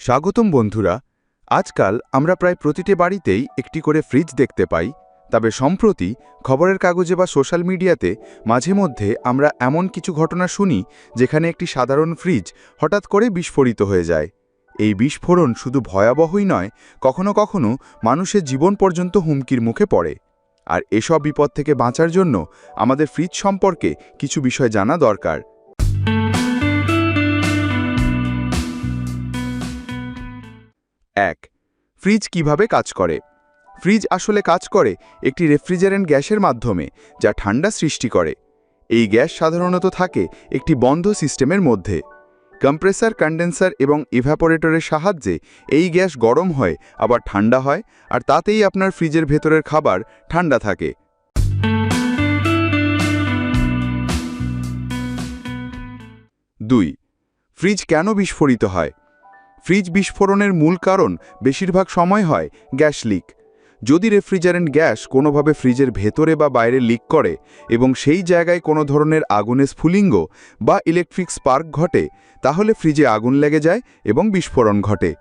স্বাগতম বন্ধুরা, আজকাল আমরা প্রায় প্রতিটি বাড়িতেই একটি করে ফ্রিজ দেখতে পাই, তবে সম্প্রতি খবরের কাগজে বা সোশ্যাল মিডিয়াতে মাঝে মধ্যে আমরা এমন কিছু ঘটনা শুনি যেখানে একটি সাধারণ ফ্রিজ হঠাৎ করে বিস্ফোরিত হয়ে যায়। এই বিস্ফোরণ শুধু ভয়াবহই নয়, কখনো কখনো মানুষের জীবন পর্যন্ত হুমকির মুখে পড়ে। আর এসব বিপদ থেকে বাঁচার জন্য আমাদের ফ্রিজ সম্পর্কে কিছু বিষয় জানা দরকার। এক, ফ্রিজ কীভাবে কাজ করে? ফ্রিজ আসলে কাজ করে একটি রেফ্রিজারেন্ট গ্যাসের মাধ্যমে, যা ঠান্ডা সৃষ্টি করে। এই গ্যাস সাধারণত থাকে একটি বন্ধ সিস্টেমের মধ্যে। কম্প্রেসার, কন্ডেন্সার এবং ইভ্যাপোরেটরের সাহায্যে এই গ্যাস গরম হয়, আবার ঠান্ডা হয়, আর তাতেই আপনার ফ্রিজের ভেতরের খাবার ঠান্ডা থাকে। দুই, ফ্রিজ কেন বিস্ফোরিত হয়? ফ্রিজ বিস্ফোরণের মূল কারণ বেশিরভাগ সময় হয় গ্যাস লিক। যদি রেফ্রিজারেন্ট গ্যাস কোনোভাবে ফ্রিজের ভেতরে বা বাইরে লিক করে এবং সেই জায়গায় কোনো ধরনের আগুনের স্ফুলিঙ্গ বা ইলেকট্রিক স্পার্ক ঘটে, তাহলে ফ্রিজে আগুন লেগে যায় এবং বিস্ফোরণ ঘটে।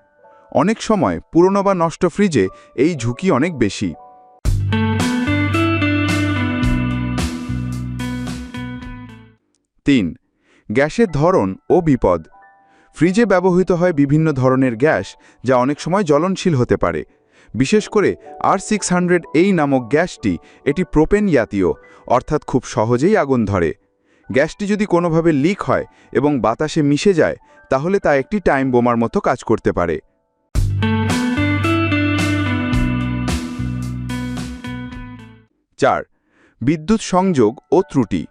অনেক সময় পুরনো বা নষ্ট ফ্রিজে এই ঝুঁকি অনেক বেশি। তিন, গ্যাসের ধরন ও বিপদ। ফ্রিজে ব্যবহৃত হয় বিভিন্ন ধরনের গ্যাস, যা অনেক সময় জ্বলনশীল হতে পারে। বিশেষ করে আর সিক্স এই নামক গ্যাসটি এটি প্রোপেন জাতীয়, অর্থাৎ খুব সহজেই আগুন ধরে। গ্যাসটি যদি কোনোভাবে লিক হয় এবং বাতাসে মিশে যায়, তাহলে তা একটি টাইম বোমার মতো কাজ করতে পারে। চার, বিদ্যুৎ সংযোগ ও ত্রুটি।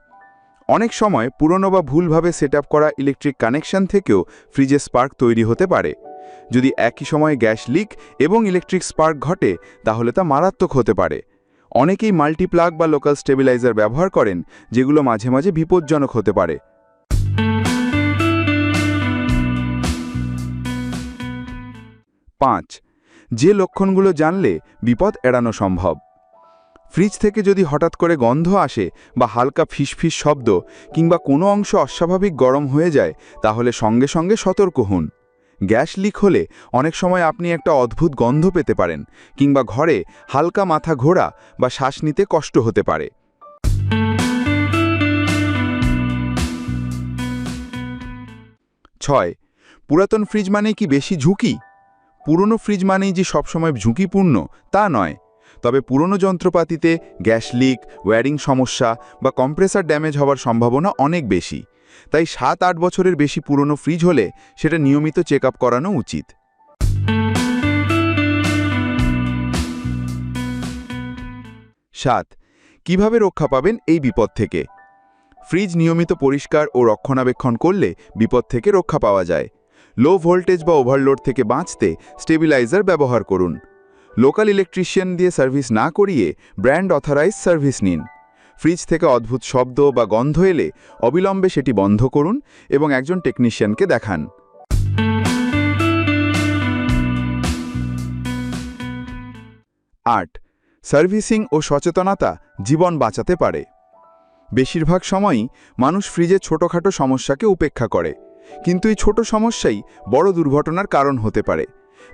অনেক সময় পুরনো বা ভুলভাবে সেট করা ইলেকট্রিক কানেকশন থেকেও ফ্রিজে স্পার্ক তৈরি হতে পারে। যদি একই সময়ে গ্যাস লিক এবং ইলেকট্রিক স্পার্ক ঘটে, তাহলে তা মারাত্মক হতে পারে। অনেকেই মাল্টিপ্লাগ বা লোকাল স্টেবিলাইজার ব্যবহার করেন, যেগুলো মাঝে মাঝে বিপজ্জনক হতে পারে। পাঁচ, যে লক্ষণগুলো জানলে বিপদ এড়ানো সম্ভব। ফ্রিজ থেকে যদি হঠাৎ করে গন্ধ আসে বা হালকা ফিসফিস শব্দ কিংবা কোনো অংশ অস্বাভাবিক গরম হয়ে যায়, তাহলে সঙ্গে সঙ্গে সতর্ক হন। গ্যাস লিক হলে অনেক সময় আপনি একটা অদ্ভুত গন্ধ পেতে পারেন, কিংবা ঘরে হালকা মাথা ঘোরা বা শ্বাস নিতে কষ্ট হতে পারে। ছয়, পুরাতন ফ্রিজ মানে কি বেশি ঝুঁকি? পুরনো ফ্রিজ মানেই যে সবসময় ঝুঁকিপূর্ণ, তা নয়। তবে পুরনো যন্ত্রপাতিতে গ্যাস লিক, ওয়্যারিং সমস্যা বা কম্প্রেসার ড্যামেজ হওয়ার সম্ভাবনা অনেক বেশি। তাই সাত আট বছরের বেশি পুরনো ফ্রিজ হলে সেটা নিয়মিত চেক আপ করানো উচিত। সাত, কীভাবে রক্ষা পাবেন এই বিপদ থেকে? ফ্রিজ নিয়মিত পরিষ্কার ও রক্ষণাবেক্ষণ করলে বিপদ থেকে রক্ষা পাওয়া যায়। লো ভোল্টেজ বা ওভারলোড থেকে বাঁচতে স্টেবিলাইজার ব্যবহার করুন। লোকাল ইলেকট্রিশিয়ান দিয়ে সার্ভিস না করিয়ে ব্র্যান্ড অথরাইজ সার্ভিস নিন। ফ্রিজ থেকে অদ্ভুত শব্দ বা গন্ধ এলে অবিলম্বে সেটি বন্ধ করুন এবং একজন টেকনিশিয়ানকে দেখান। আট, সার্ভিসিং ও সচেতনতা জীবন বাঁচাতে পারে। বেশিরভাগ সময়ই মানুষ ফ্রিজে ছোটোখাটো সমস্যাকে উপেক্ষা করে, কিন্তু এই ছোট সমস্যাই বড় দুর্ঘটনার কারণ হতে পারে।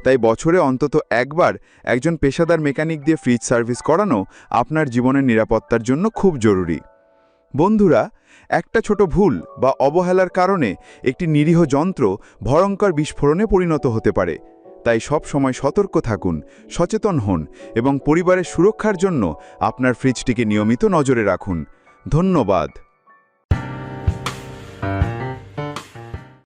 তাই বছরে অন্তত একবার একজন পেশাদার মেকানিক দিয়ে ফ্রিজ সার্ভিস করানো আপনার জীবনের নিরাপত্তার জন্য খুব জরুরি। বন্ধুরা, একটা ছোট ভুল বা অবহেলার কারণে একটি নিরীহ যন্ত্র ভয়ঙ্কর বিস্ফোরণে পরিণত হতে পারে। তাই সব সময় সতর্ক থাকুন, সচেতন হন এবং পরিবারের সুরক্ষার জন্য আপনার ফ্রিজটিকে নিয়মিত নজরে রাখুন। ধন্যবাদ।